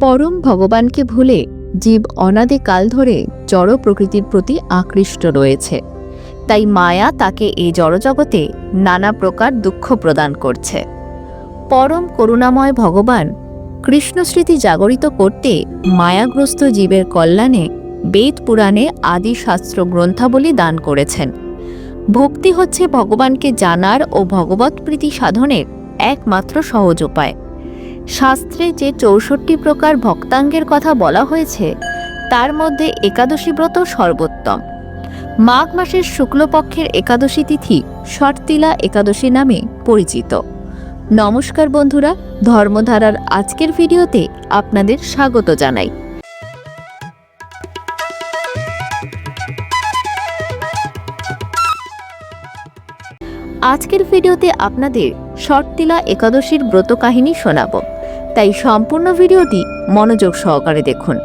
পরম ভগবানকে ভুলে জীব অনাদি কাল ধরে জড় প্রকৃতির প্রতি আকৃষ্ট রয়েছে। তাই মায়া তাকে এই জড়জগতে নানা প্রকার দুঃখ প্রদান করছে। পরম করুণাময় ভগবান কৃষ্ণ স্মৃতি জাগরিত করতে মায়াগ্রস্ত জীবের কল্যাণে বেদ পুরাণে আদি শাস্ত্র গ্রন্থাবলী দান করেছেন। ভক্তি হচ্ছে ভগবানকে জানার ও ভগবত প্রীতি সাধনের একমাত্র সহজ উপায়। শাস্ত্রে যে চৌষট্টি প্রকার ভক্তাঙ্গের কথা বলা হয়েছে, তার মধ্যে একাদশী ব্রত সর্বোত্তম। মাঘ মাসের শুক্লপক্ষের একাদশী তিথি শর্তিলা একাদশী নামে পরিচিত। নমস্কার বন্ধুরা, ধর্মধারার আজকের ভিডিওতে আপনাদের স্বাগত জানাই। আজকের ভিডিওতে আপনাদের শর্তিলা একাদশীর ব্রত কাহিনী শোনাব। তাই সম্পূর্ণ ভিডিওটি মনোযোগ সহকারে দেখুন।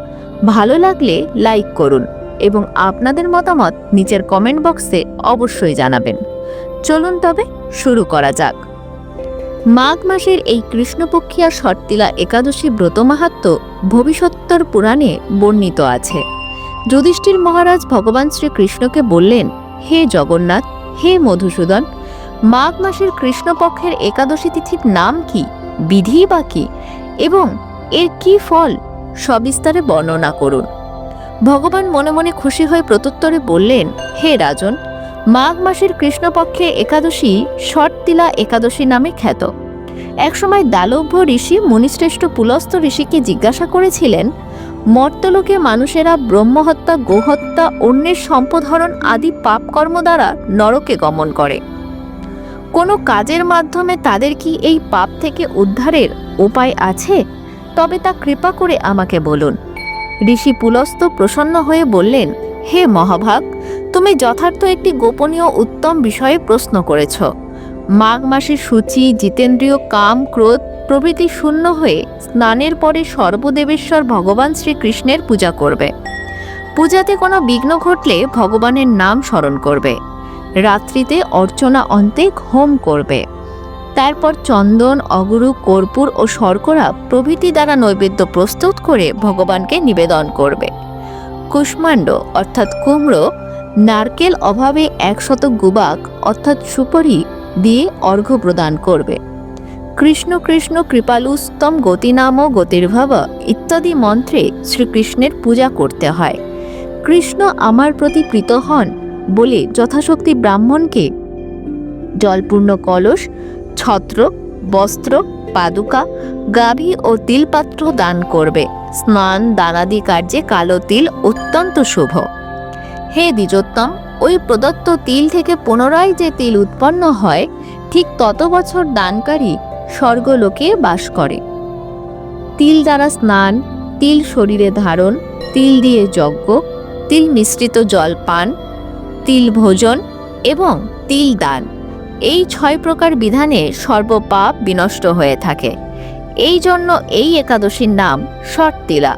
ভালো লাগলে লাইক করুন এবং আপনাদের মতামত নিচের কমেন্ট বক্সে অবশ্যই জানাবেন। চলুন তবে শুরু করা যাক। মাঘ মাসের এই কৃষ্ণপক্ষিয়া শর্তিলা একাদশী ব্রত মাহাত্ম ভবিষ্যত্তর পুরাণে বর্ণিত আছে। যুধিষ্ঠির মহারাজ ভগবান শ্রীকৃষ্ণকে বললেন, হে জগন্নাথ, হে মধুসূদন, মাঘ মাসের কৃষ্ণপক্ষের একাদশী তিথির নাম কি, বিধি বা কি? এবং এর কি ফল সবিস্তারে বর্ণনা করুন। ভগবান মনে মনে খুশি হয়ে প্রত্যুত্তরে বললেন, হে রাজন, মাঘ মাসের কৃষ্ণপক্ষে একাদশী শর্তিলা একাদশী নামে খ্যাত। একসময় দালভ্য ঋষি মুনিশ্রেষ্ঠ পুলস্ত ঋষিকে জিজ্ঞাসা করেছিলেন, মর্তলোকে মানুষেরা ব্রহ্মহত্যা, গোহত্যা, অন্যের সম্পদহরণ আদি পাপকর্ম দ্বারা নরকে গমন করে। কোনো কাজের মাধ্যমে তাদের কি এই পাপ থেকে উদ্ধারের উপায় আছে? তবে তা কৃপা করে আমাকে বলুন। ঋষি পুলস্ত প্রসন্ন হয়ে বললেন, হে মহাভাগ, তুমি যথার্থ একটি গোপনীয় উত্তম বিষয়ে প্রশ্ন করেছ। মাঘ মাসে সূচি, জিতেন্দ্রীয় কাম, ক্রোধ প্রভৃতি শূন্য হয়ে স্নানের পরে সর্বদেবেশ্বর ভগবান শ্রীকৃষ্ণের পূজা করবে। পূজাতে কোনো বিঘ্ন ঘটলে ভগবানের নাম স্মরণ করবে। রাত্রিতে অর্চনা অন্তে হোম করবে। তারপর চন্দন, অগুরু, কর্পূর ও শর্করা প্রভৃতি দ্বারা নৈবেদ্য প্রস্তুত করে ভগবানকে নিবেদন করবে। কুষ্মাণ্ড, অর্থাৎ কুমড়ো, নারকেল অভাবে একশত গুবাক, অর্থাৎ সুপরি, দিয়ে অর্ঘ্য প্রদান করবে। কৃষ্ণ কৃষ্ণ কৃপালুস্তম গতিনাম, গতির্ভাব ইত্যাদি মন্ত্রে শ্রীকৃষ্ণের পূজা করতে হয়। কৃষ্ণ আমার প্রতি প্রীত হন বলে যথাশক্তি ব্রাহ্মণকে জলপূর্ণ কলস ছত্র, বস্ত্র, পাদুকা, গাভী ও তিলপাত্র দান করবে। স্নান, দানাদি কার্যে কালো তিল অত্যন্ত শুভ। হে দ্বিজোত্তম, ওই প্রদত্ত তিল থেকে পুনরায় যে তিল উৎপন্ন হয়, ঠিক তত বছর দানকারী স্বর্গলোকে বাস করে। তিল দ্বারা স্নান, তিল শরীরে ধারণ, তিল দিয়ে যজ্ঞ, তিল মিশ্রিত জল পান, তিল ভোজন এবং তিল দান। এই ছয় প্রকার বিধানে সর্বপাপ বিনষ্ট হয়ে থাকে। এই জন্য এই একাদশীর নাম শর্তিলা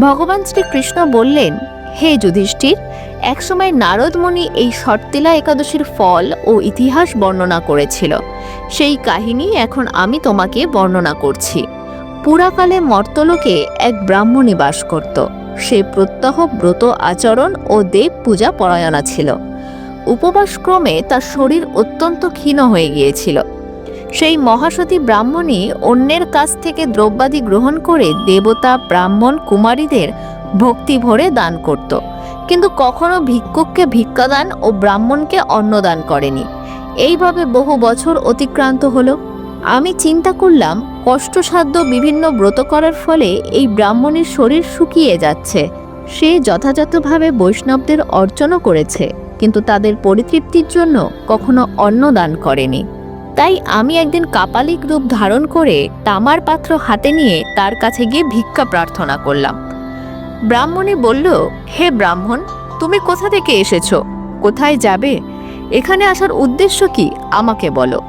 ভগবান শ্রীকৃষ্ণ বললেন, হে যুধিষ্ঠির, একসময় নারদমণি এই শর্তিলা একাদশীর ফল ও ইতিহাস বর্ণনা করেছিল। সেই কাহিনী এখন আমি তোমাকে বর্ণনা করছি। পুরাকালে মর্তলোকে এক ব্রাহ্মণী বাস করত। সে প্রত্যহ ব্রত আচরণ ও দেব পূজা পরায়ণা ছিল। উপবাসক্রমে তার শরীর অত্যন্ত ক্ষীণ হয়ে গিয়েছিল। সেই মহাসতী ব্রাহ্মণী অন্যের কাছ থেকে দ্রব্যাদি গ্রহণ করে দেবতা, ব্রাহ্মণ, কুমারীদের ভক্তি ভরে দান করত। কিন্তু কখনো ভিক্ষুককে ভিক্ষাদান ও ব্রাহ্মণকে অন্নদান করেনি। এইভাবে বহু বছর অতিক্রান্ত হলো। আমি চিন্তা করলাম, কষ্টসাধ্য বিভিন্ন ব্রত করার ফলে এই ব্রাহ্মণের শরীর শুকিয়ে যাচ্ছে। সে যথাযথভাবে বৈষ্ণবদের অর্চনও করেছে। কিন্তু তাদের পরিতৃপ্তির জন্য কখনো অন্ন দান করেনি। তাই আমি একদিন কাপালিক রূপ ধারণ করে তামার পাত্র হাতে নিয়ে তার কাছে গিয়ে ভিক্ষা প্রার্থনা করলাম। ব্রাহ্মণী বলল, হে ব্রাহ্মণ, তুমি কোথা থেকে এসেছ? কোথায় যাবে? এখানে আসার উদ্দেশ্য কি? আমাকে বলো।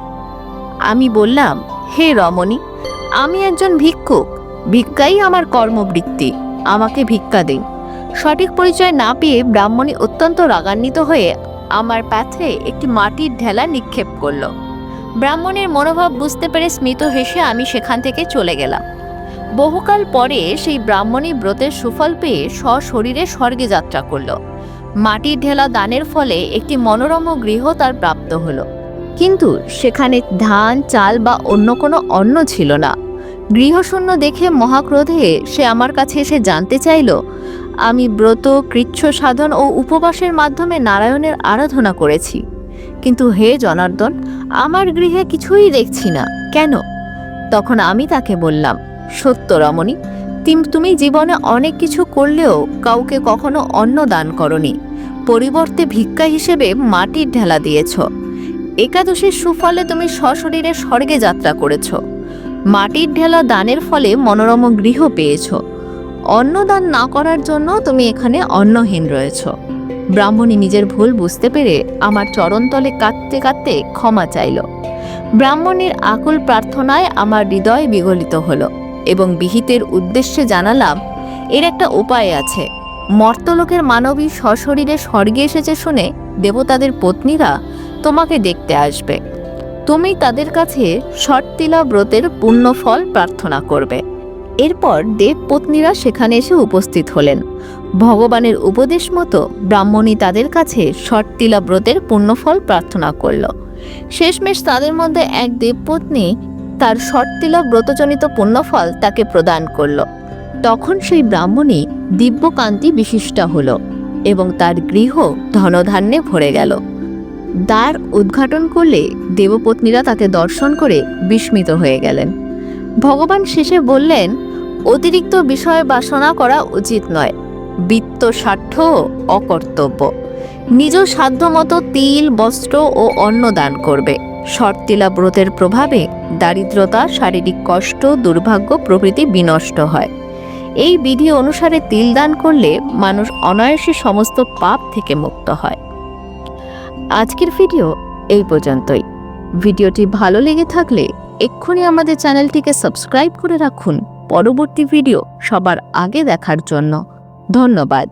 আমি বললাম, হে রমণী, আমি একজন ভিক্ষুক। ভিক্ষাই আমার কর্মবৃত্তি। আমাকে ভিক্ষা দিন। সঠিক পরিচয় না পেয়ে ব্রাহ্মণী অত্যন্ত রাগান্বিত হয়ে আমার পাত্রে একটি মাটির ঢেলা নিক্ষেপ করল। ব্রাহ্মণের মনোভাব বুঝতে পেরে স্মিত হেসে আমি সেখান থেকে চলে গেলাম। বহুকাল পরে সেই ব্রাহ্মণী ব্রতের সুফল পেয়ে সশরীরে স্বর্গে যাত্রা করল। মাটির ঢেলা দানের ফলে একটি মনোরম গৃহ তার প্রাপ্ত হলো। কিন্তু সেখানে ধান, চাল বা অন্য কোনো অন্ন ছিল না। গৃহশূন্য দেখে মহাক্রোধে সে আমার কাছে এসে জানতে চাইল আমি ব্রত, কৃচ্ছ সাধন ও উপবাসের মাধ্যমে নারায়ণের আরাধনা করেছি। কিন্তু হে জনার্দন, আমার গৃহে কিছুই দেখছি না। কেন? তখন আমি তাকে বললাম, সত্য রমণী, তিম- তুমি জীবনে অনেক কিছু করলেও কাউকে কখনো অন্ন দান করনি। পরিবর্তে ভিক্ষা হিসেবে মাটির ঢেলা দিয়েছ। একাদশীর সুফলে তুমি সশরীরে স্বর্গে যাত্রা করেছ। মাটির ঢেলা দানের ফলে মনোরম গৃহ পেয়েছ। অন্নদান না করার জন্য তুমি এখানে অন্নহীন রয়েছ। ব্রাহ্মণী নিজের ভুল বুঝতে পেরে আমার চরণতলে কাঁদতে কাঁদতে ক্ষমা চাইল। ব্রাহ্মণীর আকুল প্রার্থনায় আমার হৃদয় বিগলিত হলো এবং বিহিতের উদ্দেশ্যে জানালাম, এর একটা উপায় আছে। মর্তলোকের মানবী সশরীরে স্বর্গে এসেছে শুনে দেবতাদের পত্নীরা তোমাকে দেখতে আসবে। তুমি তাদের কাছে শর্তিলা ব্রতের পুণ্যফল প্রার্থনা করবে। এরপর দেবপত্নীরা সেখানে এসে উপস্থিত হলেন। ভগবানের উপদেশ মতো ব্রাহ্মণী তাদের কাছে শর্তিলা ব্রতের পুণ্যফল প্রার্থনা করল। শেষমেশ তাদের মধ্যে এক দেবপত্নী তার শর্তিলা ব্রতজনিত পুণ্যফল তাকে প্রদান করল। তখন সেই ব্রাহ্মণী দিব্যকান্তি বিশিষ্টা হল এবং তার গৃহ ধনধান্যে ভরে গেল। দ্বার উদ্ঘাটন করলে দেবপত্নীরা তাকে দর্শন করে বিস্মিত হয়ে গেলেন। ভগবান শেষে বললেন, অতিরিক্ত বিষয় বাসনা করা উচিত নয়। বিত্ত স্বার্থ অকর্তব্য। নিজ সাধ্যমতো তিল, বস্ত্র ও অন্ন দান করবে। শর্তিলা ব্রতের প্রভাবে দারিদ্রতা, শারীরিক কষ্ট, দুর্ভাগ্য প্রভৃতি বিনষ্ট হয়। এই বিধি অনুসারে তিল দান করলে মানুষ অনায়াসে সমস্ত পাপ থেকে মুক্ত হয়। আজকের ভিডিও এই পর্যন্তই। ভিডিওটি ভালো লেগে থাকলে এক্ষুনি আমাদের চ্যানেলটিকে সাবস্ক্রাইব করে রাখুন। পরবর্তী ভিডিও সবার আগে দেখার জন্য। ধন্যবাদ।